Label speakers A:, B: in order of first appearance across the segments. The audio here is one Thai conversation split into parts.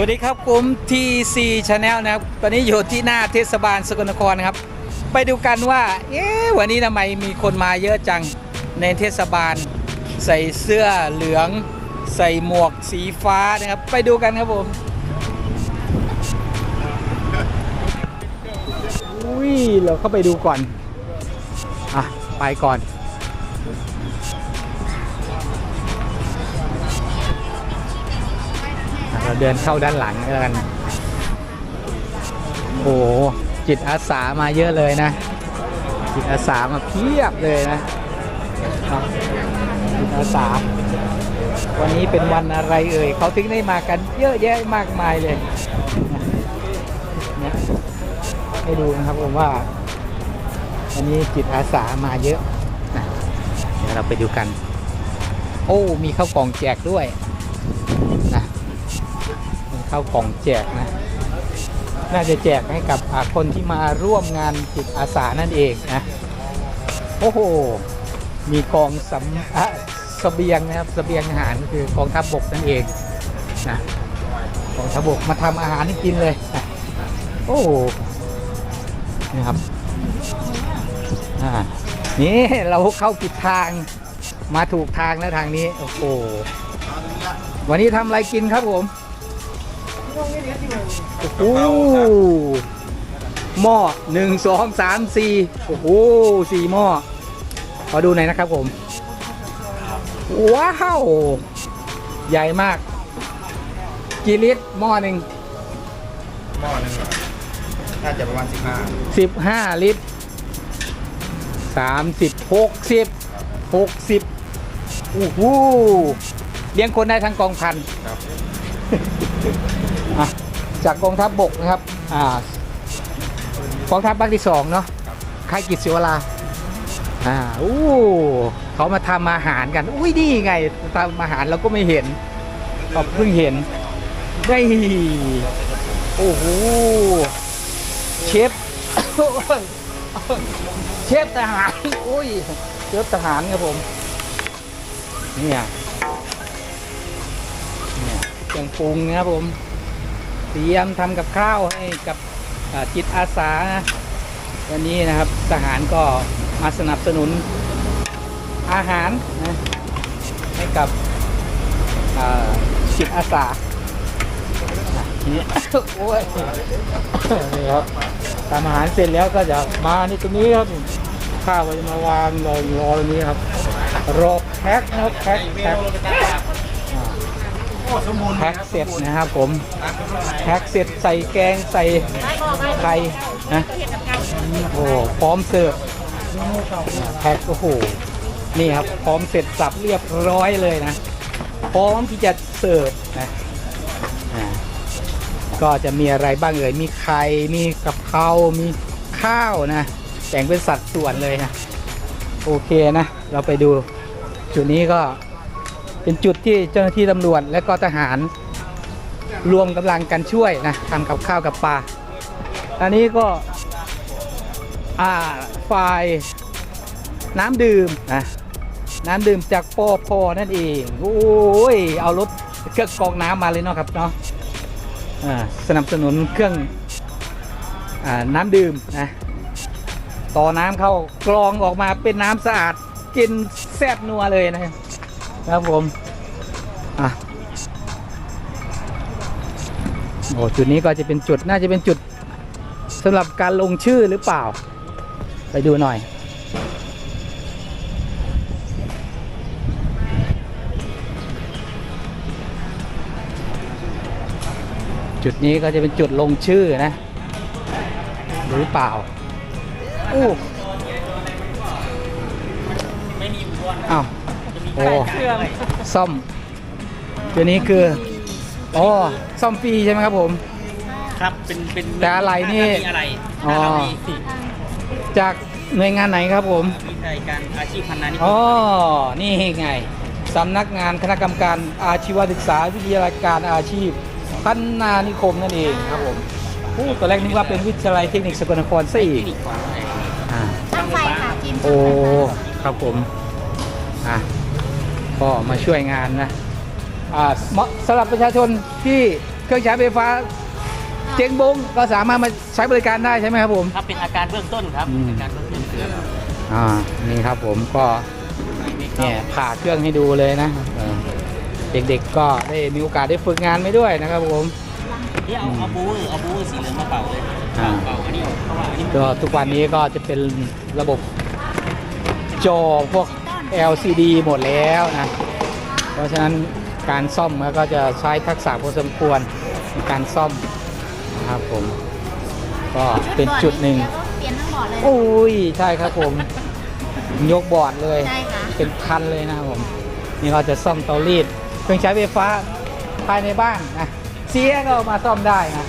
A: วัสดีครับกลุ่ม TC Channel นะครับ ตอนนี้อยู่ที่หน้าเทศบาลสกลนครนะครับ ไปดูกันว่า เอ๊ะวันนี้ทำไมมีคนมาเยอะจังในเทศบาล ใส่เสื้อเหลือง ใส่หมวกสีฟ้านะครับ ไปดูกันครับผมอุ้ยเราเข้าไปดูก่อน อะ ไปก่อน เราเดินเข้าด้านหลังกัน โอ้โหจิตอาสามาเยอะเลยนะ จิตอาสามาเพียบเลยนะจิตอาสา วันนี้เป็นวันอะไรเอ่ยเขาถึงได้มากันเยอะแยะมากมายเลยนะให้ดูนะครับผมว่าวันนี้จิตอาสามาเยอะนะเดี๋ยวเราไปดูกัน โอ้ มีข้าวกล่องแจกด้วย เข้าวกล่องแจกนะ น่าจะแจกให้กับคนที่มาร่วมงานจิตอาสานั่นเองนะ โอ้โห มีกองสำอะเบียงนะครับสเบียงอาหารก็คือกองทัพบกนั่นเองนะกองทัพบกมาทำอาหารให้กินเลยนะโอ้โหนี่ครับอ่านี่เราเข้าผิดทางมาถูกทางแล้วทางนี้ โอ้โหวันนี้ทำอะไรกินครับผม โอ้โหหม้อหนึ่งสองสามสี่โอ้โหสี่หม้อขอดูหน่อยนะครับผม ว้าว ใหญ่มากกี่ลิตรหม้อหนึ่ง
B: หม้อหนึงเหรอน่าจะประมาณสิบห้า
A: สิบห้าลิตรสามสิบหกสิบหกสิบโอ้โหเลี้ยงคนได้ทั้งกองพัน
B: ครับ
A: อะ จากกองทัพบบกนะครับอ่ากองทัพภาคที่สองเนาะค่ายกิจศิวราอ่าอู้เขามาทำอาหารกัน อุ้ยนี่ไงทำอาหารเราก็ไม่เห็นก็เพิ่งเห็นได้โอ้โหเชฟเชฟทหารอุ้ยเชฟทหารครับผมเนี่ยเนี่ยเครื่องปรุงนะครับผม ตรียมทำกับข้าวให้กับจิตอาสานะวันนี้นะครับทหารก็มาสนับสนุนอาหารนะให้กับจิตอาสาทีนี้โอ้ยนี่ครับทำอาหารเสร็จแล้วก็จะมานี่ตรงนี้ครับข้าวก็จะมาวางรอรอตรงนี้ครับรอแพ็คนะครับแพ็คแพ็ค แพ็คเสร็จนะครับผมแพ็คเสร็จใส่แกงใส่ไข่นะโอ้พร้อมเสิร์ฟแพ็คโอ้โหนี่ครับพร้อมเสร็จสับเรียบร้อยเลยนะ พร้อมที่จะเสิร์ฟนะก็จะมีอะไรบ้างเอ่ยมีไข่มีกะเพรามีข้าวนะแต่งเป็นสัดส่วนเลยนะโอเคนะ เราไปดูจุดนี้ก็ เป็นจุดที่เจ้าหน้าที่ตำรวจและก็ทหารรวมกำลังกันช่วยนะทำกับข้าวกับปลาอันนี้ก็อ่าฝ่ายน้ำดื่มนะน้ำดื่มจากปอพอนั่นเองโอ้ยเอารถเครื่องกรองน้ำมาเลยเนาะครับเนาะอ่าสนับสนุนเครื่องอ่าน้ำดื่มนะต่อน้ำเข้ากรองออกมาเป็นน้ำสะอาดกินแซ่บนัวเลยนะ ครับครับผมอะโอ้จุดนี้ก็จะเป็นจุดน่าจะเป็นจุดสำหรับการลงชื่อหรือเปล่า ไปดูหน่อยจุดนี้ก็จะเป็นจุดลงชื่อนะ หรือเปล่าอู้อ้าว โอ้ซ่อม ตัวนี้คืออ๋อซ่อมฟรีใช่ไหมครับผม
C: ครับเป็นเป็น
A: แต่อะไรนี่
C: มีอะไร
A: อ๋อ
C: ถ้าเรามีสิ
A: จากหน่วยงานไหนครับผม
C: วิทยการอาชีพพันนานิค
A: อ๋อ
C: ม
A: นี่ไงสำนักงานคณะกรรมการอาชีวศึกษาวิทยาการอาชีพพัฒนานิคมนั่นเองครับผมอู้ตอนแรกนึกว่าเป็นวิทยาลัยเทคนิคสกลนครซะอีก
C: คลินิกของอะไร
A: อ่า
D: ช่างไฟค่ะทีม
A: โอ้ ครับผม อะ ก็มาช่วยงานนะอ่าเหมาะสำหรับประชาชนที่เครื่องใช้ไฟฟ้าเจ๊งบงก็สามารถมาใช้บริการได้ใช่ไหมครับผม
C: ครับเป็นอาการเบื้องต้นครับ
A: อืม
C: อาการเบื้องต้นครับ
A: อ่านี่ครับผมก็เนี่ยผ่าเครื่องให้ดูเลยนะเออเด็กๆก็ได้มีโอกาสได้ฝึกงานไปด้วยนะครับผม
C: นี่เอาเอาบูเอาบูสีเหลืองมาเป่าเลย
A: อ่า
C: เป่าอันนี้เพราะว่าอันนี้
A: ก็ทุกวันนี้ก็จะเป็นระบบจอพวก LCD หมดแล้วนะ เพราะฉะนั้นการซ่อมมันก็จะใช้ทักษะพอสมควรในการซ่อมนะครับผม ก็เป็นจุดหนึ่ง
D: แล้วก็เปลี่ยนทั้งบอร์ดเลย
A: โอ้ยใช่ครับผม ยกบอร์ดเลย
D: ใช่ค่ะ
A: เป็นคันเลยนะครับผม นี่เราจะซ่อมเตารีดเครื่องใช้ไฟฟ้าภายในบ้านนะเสียก็เอามาซ่อมได้นะ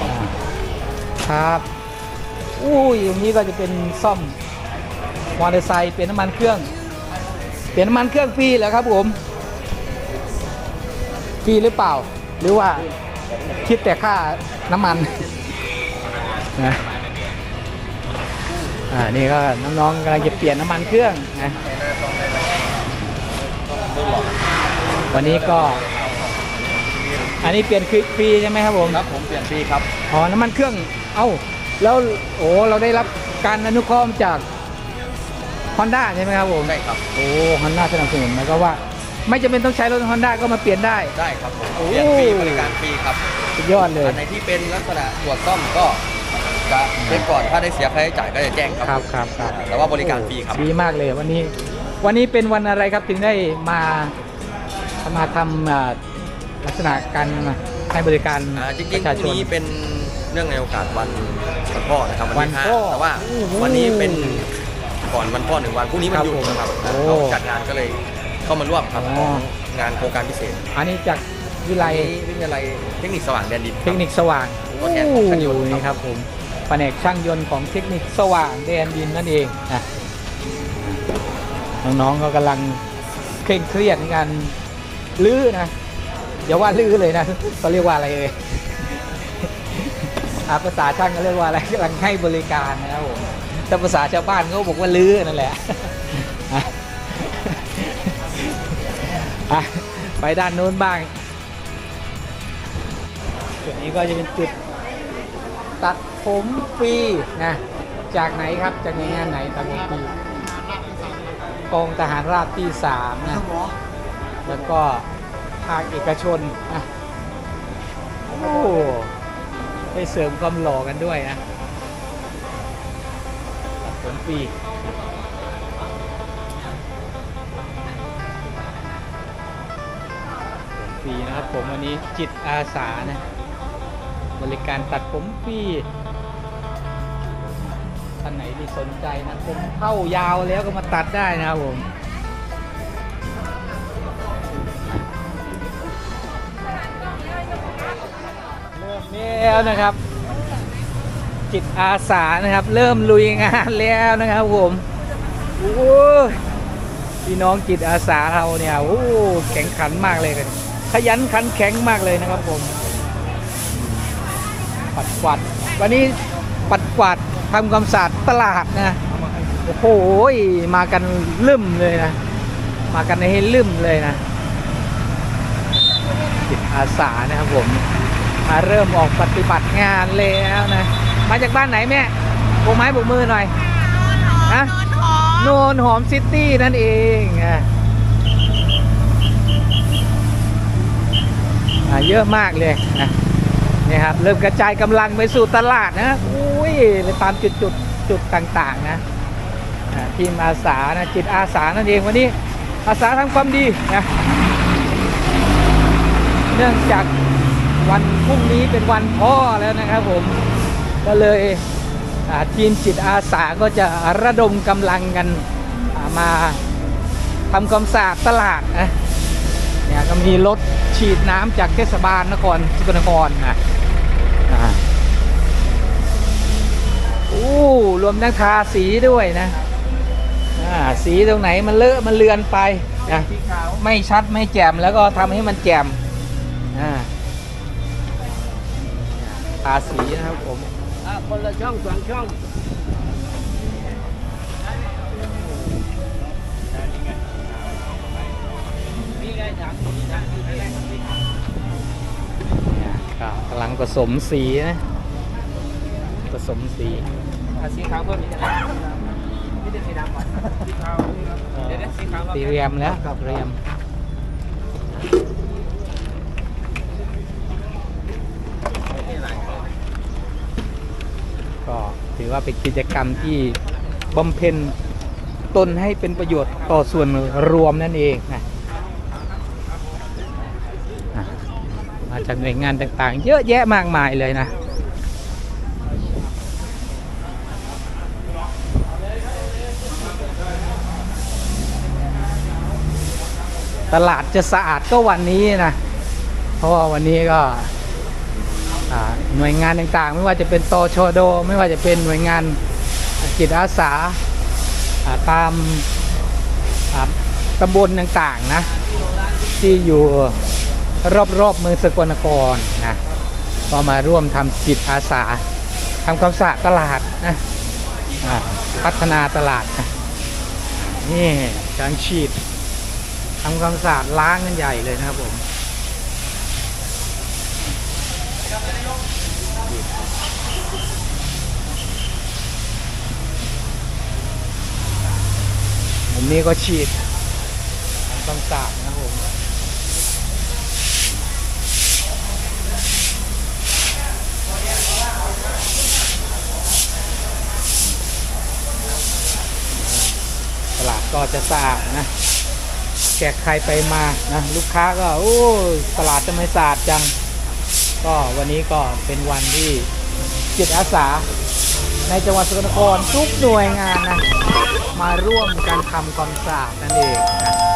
A: อ่าครับ อุ้ยตรงนี้ก็จะเป็นซ่อม มอเตอร์ไซค์เปลี่ยนน้ำมันเครื่อง เปลี่ยนน้ำมันเครื่องฟรีเหรอครับผมฟรีหรือเปล่า หรือว่าคิดแต่ค่าน้ำมันนะอ่านี่ก็น้องๆกำลังจะเปลี่ยนน้ำมันเครื่องนะวันนี้ก็ อันนี้เปลี่ยนฟรีใช่ไหมครับผม
B: ครับผมเปลี่ยนฟรีครับ
A: อ๋อน้ำมันเครื่อง เอ้าแล้วโอ้เราได้รับการอนุเคราะห์จาก Honda ใช่ไหมครับผม
B: ใช่ครับ
A: โอ้ Honda สนับสนุนหมายก็ว่า ไม่จำเป็นต้องใช้รถ Honda ก็มาเปลี่ยนได้
B: ได้ครับผม
A: โอ้
B: เปลี่ยนฟรีบริการฟรีครับ
A: สุดยอดเลย
B: อันไหนที่เป็นลักษณะตรวจซ่อมก็จะเป็นก่อนถ้าได้เสียค่าใช้จ่ายก็จะแจ้งครับ
A: ครับครับครับ
B: แต่ว่าบริการฟรีครับ
A: ดีมากเลยวันนี้ วันนี้เป็นวันอะไรครับถึงได้มามาทำอ่าลักษณะการให้บริการ
B: อ่าจริง
A: ประ
B: ๆพ
A: ชา
B: รุ่ง
A: ชน
B: นี้เป็นเนื่องในโอกาสวันวันพ่อนะครับวันที่ห้า
A: วันพ่อ
B: แต่ว่า
A: โอ้โห
B: วันนี้เป็น ก่อนวันพ่อหนึ่งวันพรุ่งนี้มันหยุด
A: ครับผม
B: นะครับ
A: โอ้
B: เราจัดงานก็เลยเข้ามาร่วมครับ
A: อ๋อ
B: ของงานโครงการพิเศษ
A: อันนี้จากวิไล
B: ในวิทยาลัยเทคนิคสว่างแดนดิน
A: เทคนิคสว่าง
B: ตัวแทนของช่างยนต์ครับ
A: นี่ครับผมแผนกช่างยนต์ของเทคนิคสว่างแดนดินนั่นเองนะน้องๆก็กำลังเคร่งเครียดในการลื้อนะอย่าว่าลื้อเลยนะเขาเรียกว่าอะไรเลยอาภาษาช่างก็เรียกว่าอะไรกำลังให้บริการนะครับผม แต่ภาษาชาวบ้านเขาบอกว่าลื้อนั่นแหละอะอะไปด้านโน้นบ้าง จุดนี้ก็จะเป็นจุดตัดผมฟรีนะ จากไหนครับจากหน่วยงานไหนตัดผมฟรีกองทหารราบที่สามนะ แล้วก็ภาคเอกชนนะโอ้ได้เสริมความหล่อกันด้วยนะ ตัดผมฟีฟรีนะครับผมวันนี้จิตอาสานะ บริการตัดผมฟรีท่านไหนที่สนใจนะผมเข้ายาวแล้วก็มาตัดได้นะครับผมเริ่มแล้วนะครับ จิตอาสานะครับ เริ่มลุยงานแล้วนะครับผมโอ้ยพี่น้องจิตอาสาเราเนี่ยโอ้แข็งขันมากเลยกันขยันขันแข็งมากเลยนะครับผม ปัดกวาดวันนี้ปัดกวาดทำความสะอาดตลาดนะโอ้โหมากันลืมเลยนะ มากันในให้ลืมเลยนะจิตอาสานะครับผมมาเริ่มออกปฏิบัติงานแล้วนะ มาจากบ้านไหนแม่โบกไม้โบกมือหน่อยฮะโนนหอมซิตี้นั่นเองอะอะเยอะมากเลยนะเนี่ยครับเริ่มกระจายกำลังไปสู่ตลาดนะอุ้ยไปตามจุดจุดจุดต่างๆนะอะทีมอาสานะจิตอาสานั่นเองวันนี้อาสาทำความดีนะเนื่องจากวันพรุ่งนี้เป็นวันพ่อแล้วนะครับผม ก็เลยทีมจิตอาสาก็จะระดมกำลังกันมาทำความสะอาดตลาดนะเนี่ยก็มีรถฉีดน้ำจากเทศบาลนครสกลนครนะโอ้รวมทั้งทาสีด้วยนะสีตรงไหนมันเลอะมันเลือนไปนะไม่ชัดไม่แจ่มแล้วก็ทำให้มันแจ่มอ่าทาสีนะครับผม
C: คนละช่องสองช่องนี่ไงถามนี่ถามนี่ไง
A: ผสมสีนะผสมสี
C: เอาสีขาวเพิ่มอีกนะนี่เป็นสีดำก่อนสีขาวเดี๋ยวๆสีขาว
A: สีเรียมแล้วเรียม ก็ ถือว่าเป็นกิจกรรมที่บำเพ็ญตนให้เป็นประโยชน์ต่อส่วนรวมนั่นเองนะมาจากหน่วยงานต่างๆ เยอะแยะมากมายเลยนะตลาดจะสะอาดก็วันนี้นะ เพราะว่าวันนี้ก็ หน่วยงานต่างๆ ไม่ว่าจะเป็นตชโด ไม่ว่าจะเป็นหน่วยงานจิตอาสาตามตำบลต่างๆนะที่อยู่รอบๆเมืองสกลนครนะก็มาร่วมทำจิตอาสาทำความสะอาดตลาดนะพัฒนาตลาดนะนี่การฉีดทำความสะอาดล้างกันใหญ่เลยนะครับผม ผมนี้ก็ฉีดทำความสะอาดนะครับผมตลาดก็จะสะอาดนะแขกใครไปมานะ ลูกค้าก็ โอ้ ตลาดจะไม่สะอาดจัง ก็วันนี้ก็เป็นวันที่จิตอาสา ในจังหวัดสกลนครทุกหน่วยงานนะมาร่วมกันทำความสะอาดนั่นเองนะ